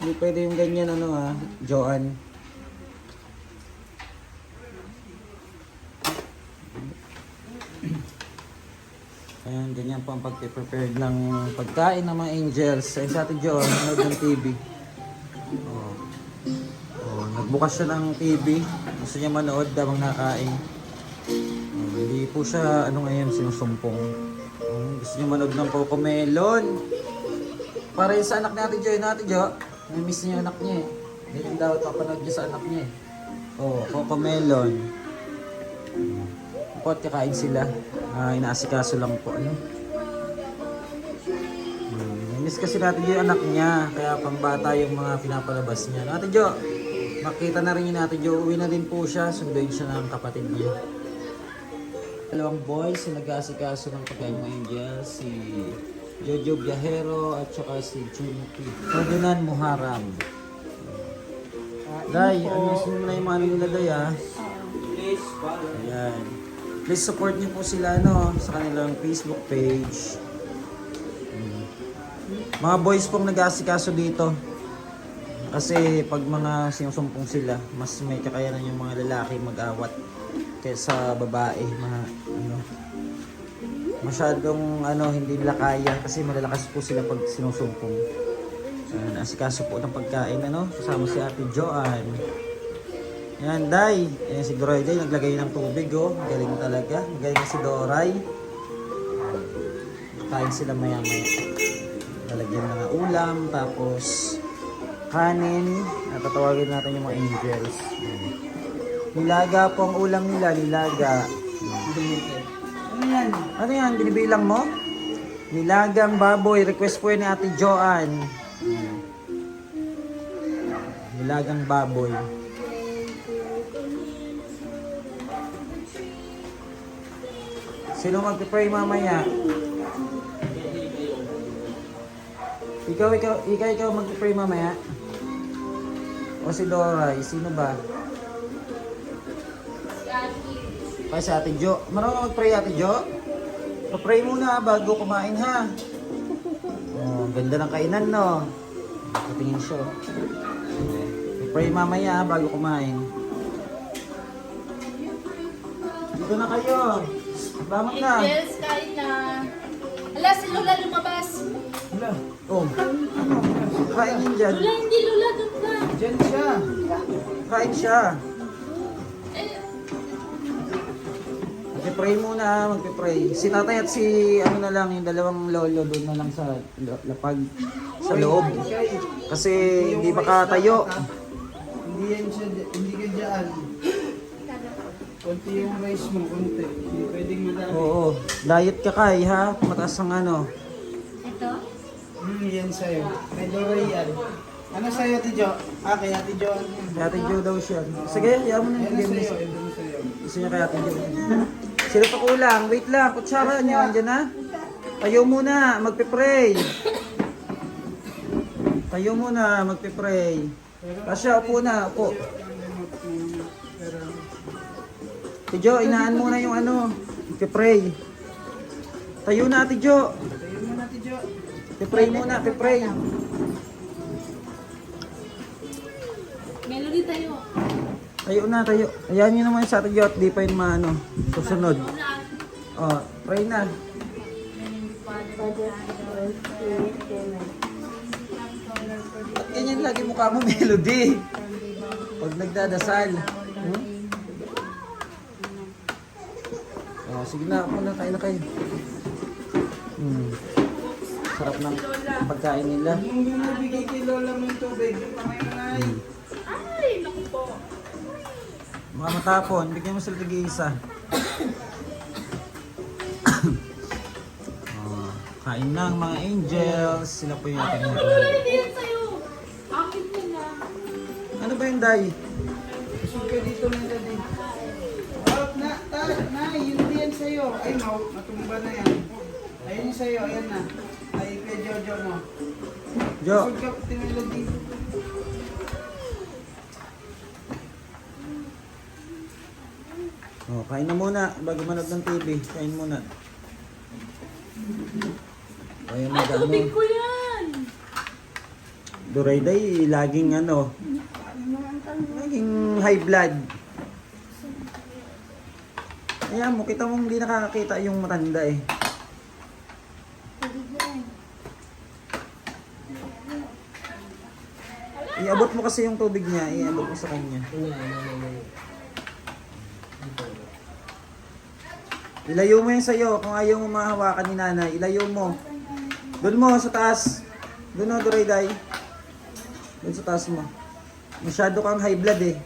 Hindi pwede yung ganyan ano ha, Joanne. Ayan, ganyan po ang pag-prepare ng pagkain ng mga angels. Ay sa atin Joan, nanood ng TV. Oh. Oh, nagbukas siya ng TV. Gusto niya manood habang nakain. Oh, hindi po siya, ano ngayon, sinusumpong. Oh, gusto niya manood ng Coco Melon. Para sa anak natin, Joy. Natin, Jo. May miss niya yung anak niya eh. Ganyan daw, papanood niya sa anak niya eh. Oh, Coco Melon. Po kakain sila. Ah, inaasikaso lang po. Ano? Hmm, miss kasi natin yung anak niya. Kaya pambata yung mga pinapalabas niya. Natin, Jo. Makita na rin yun natin, Jo. Uwi na din po siya. Sunduin siya ng kapatid niya. Dalawang boys na nag-aasikaso ng pagkain ng angel. Si Jojo Viajero at saka si Junki. Ferdinand Muharam. Day, ano mo na yung mga ano nila, Day, ah? Ayan. Please support niyo po sila no, sa kanilang Facebook page. Mga boys pong nag-aasikaso dito. Kasi pag mga sinusumpong sila, mas may kakayanan yung mga lalaki mag-awat kaysa babae. Mga, masyadong ano, hindi nila kaya kasi malalakas po sila pag sinusumpong. Ayan, asikaso po ng pagkain, ano, kasama si Ate Joanne. Yan, Day. Ayan, si Doray Day, naglagay ng tubig, oh. Galing talaga. Magaling si Doray. Kain sila maya-maya. Lalagyan ng ulam, tapos kanin. Natatawagin natin yung mga angels. Ayan. Nilaga po ang ulam nila, nilaga. Ano yan? Ano yan, binibilang mo? Nilagang baboy, request po yun ni Ate Joanne. Nilagang baboy. Sino magpipray mamaya? Ikaw, ikaw, ikaw, ikaw magpipray mamaya? O si Doray, sino ba? Kaya si Ate Jo. Marunong mag-pray Ate Jo? Pa-pray muna bago kumain ha. Oh, ang ganda ng kainan no. Patingin siya. oh. Pa-pray mamaya ha, bago kumain. Dito na kayo. Bangon na. Angels, kain na. Ala, si Lola lumabas. Wala. Oh. Kain yun dyan. Lola, hindi Lola, doon ka. Diyan siya. Kain siya. Magpipray muna, magpipray. Si tatay at si ano na lang, yung dalawang lolo doon na lang sa lo- lapag sa loob. Kasi hindi makatayo. Hindi yan siya, hindi ka dyan. Konti yung rice mo, konti. Hindi pwedeng madami. Oo. Diet ka kay ha? Mataas ang ano. ito? Hmm, yan sa'yo. Doray yan. Ano sa'yo, Ate Jo? Ah, kay Ate Jo. ano yan? Kay Ate Jo daw siya. Sige, yaman mo na. Bigyan mo sa'yo, na. yan na sa'yo. Gusto niya kay Ate Jo. Sino pa kulang? Wait lang. Kutsara niyo. Andyan na. Tayo muna. Magpipray. Tayo muna. Magpipray. Kasya, upo na. Upo. Pero, Ate Jo, inaan muna yung ano. Magpipray. Tayo na, Ate Jo. tayo mo na, Ate Jo. Pipray muna. Pipray. Melody tayo. Tayo na, tayo. Ayan nyo naman sa Jo at di pa yun maano. Susunod. Oh, pray na. Ba't ganyan lagi mukha mo melody? Pag nagdadasal. Hmm? Oh, sige na, ako na, kain na kayo. Hmm. Sarap ng pagkain nila. Yung binibigay kay Lola mo yung tubig, yung na ay. Naku po. Mga matapon, bigyan mo sila tig-isa. oh, kain na ang mga angels. Sila po yung ating mo na. Ano ba yung day? Ka dito na daddy. Oh, na, ta, na, yun din sa'yo. Ay, mau, matumba na yan. Ayun yung sa'yo, ayan na. Ay, kay Jojo mo. Jo, tinulog dito. Oh, kain na muna bago manood ng TV. Kain muna. Na Ay, tubig ano. ko yan. Durayday, laging ano, laging high blood. Ayan mo, kita mong hindi nakakakita yung matanda eh. Iabot mo kasi yung tubig niya, iabot mo sa kanya. Ilayo mo yan sa'yo. Kung ayaw mo mahawakan ni nanay, ilayo mo. Doon mo, sa taas. Doon o, Durayday. Doon sa taas mo. Masyado kang high blood eh.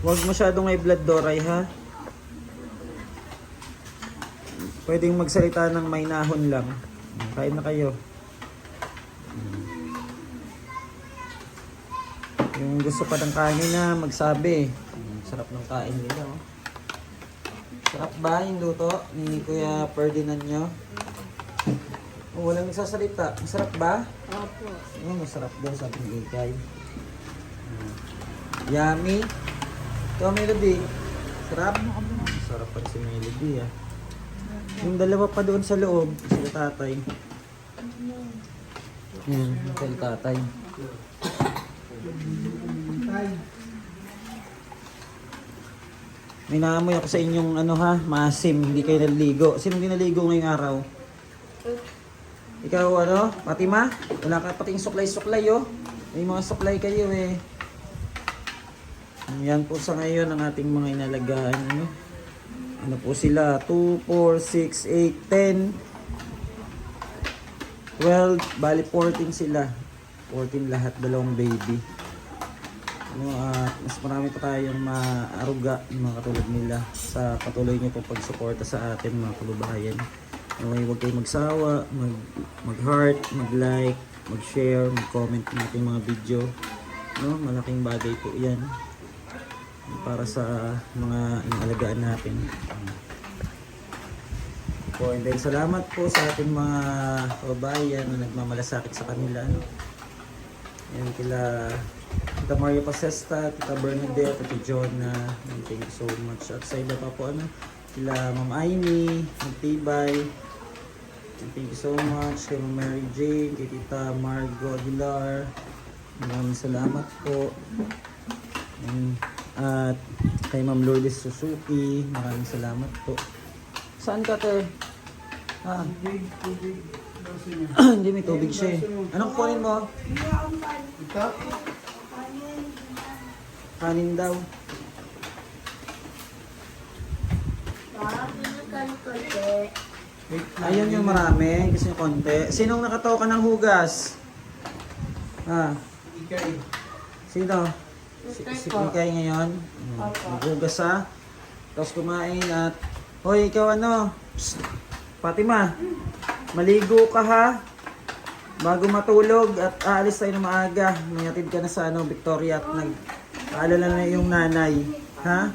Huwag masyadong high blood, Doray, ha? Pwedeng magsalita ng may nahon lang. Kain na kayo. Yung gusto pa ng kanin na magsabi. Mm, Sarap ng kain nila. Oh. Sarap ba yung luto ni Kuya Ferdinand nyo? Oh, walang nagsasalita. Masarap ba? Opo. Oh, masarap daw sabi ni Ikay. Mm. Yummy. Ito Melody. Sarap. Sarap pa si Melody ah. Yung dalawa pa doon sa loob, sila tatay. Yan, sila tatay. May naamoy ako sa inyong ano ha, masim, hindi kayo naligo. Sino hindi naligo ngayong araw? Ikaw ano, Fatima? Wala ka pating suklay-suklay oh. May mga suklay kayo eh. Yan po sa ngayon ang ating mga inalagaan. Ano, ano po sila? 2, 4, 6, 8, 10, 12, bali 14 sila. 14 lahat, dalawang baby. Ano, at mas marami pa tayong maaruga ng mga katulad nila sa patuloy niyo po pagsuporta sa atin mga kababayan. Okay, huwag kayong magsawa, mag, mag-heart, mag-like, mag-share, mag-comment ng ating mga video. No, malaking bagay po yan para sa mga inalagaan natin. Po, and then salamat po sa ating mga kababayan na nagmamalasakit sa kanila. No? Yan kila Tita Mario Pasesta, Tita Bernadette, Tita Jonah. And Thank you so much. At sa iba pa po ano, kila Ma'am Aimee, Magtibay. And Thank you so much kay Ma'am Mary Jane, kay Tita Margo Aguilar. Maraming salamat po. And, at kay Ma'am Lourdes Suzuki, maraming salamat po. Saan ka, Ter? Ah, Tubig, tubig. Hindi may tubig siya eh. Anong kunin mo? Ito? Kanin daw. Ayun yung marami, kasi yung konti. Sinong nakatoka ng hugas? Ah, Ikay. sino? Si, si Ikay ngayon. Hmm, Maghugas ha. Tapos kumain at... Hoy, ikaw ano? Psst, Fatima, maligo ka ha. Bago matulog at aalis tayo na maaga. May atid ka na sa ano, Victoria at nag... Paalala na yung nanay. Ha?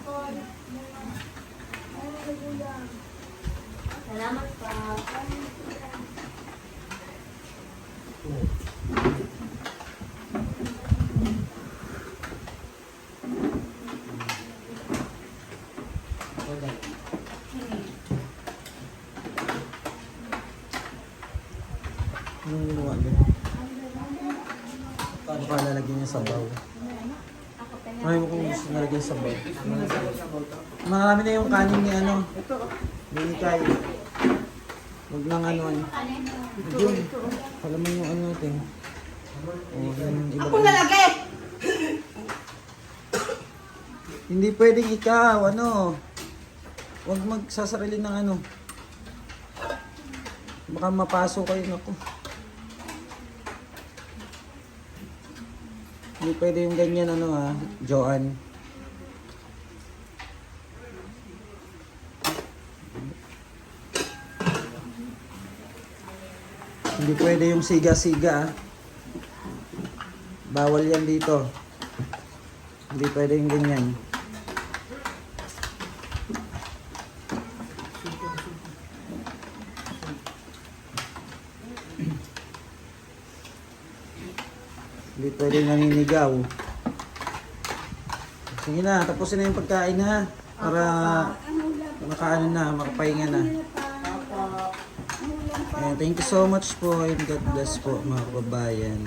Salamat pa. Anong ginawa niyo? Paano ka lalagyan niya sa bowl? Ay mo kung gusto nalagyan sa bowl. Marami na yung kanin ni ano. Ni Ikay. Huwag nang ano. ano. Yun. Alam mo yung ano natin. O, yung iba. Ako lalagay! Hindi pwedeng ikaw, ano. Huwag magsasarili ng ano. Baka mapasok kayo, naku. Hindi pwede yung ganyan ano ha, Joan. Hindi pwede yung siga-siga ah. Bawal yan dito. Hindi pwede yung ganyan. Hindi pwede naninigaw. Sige na, tapusin na yung pagkain ha. Para makaano na, makapahinga na. And thank you so much po and God bless po mga kababayan.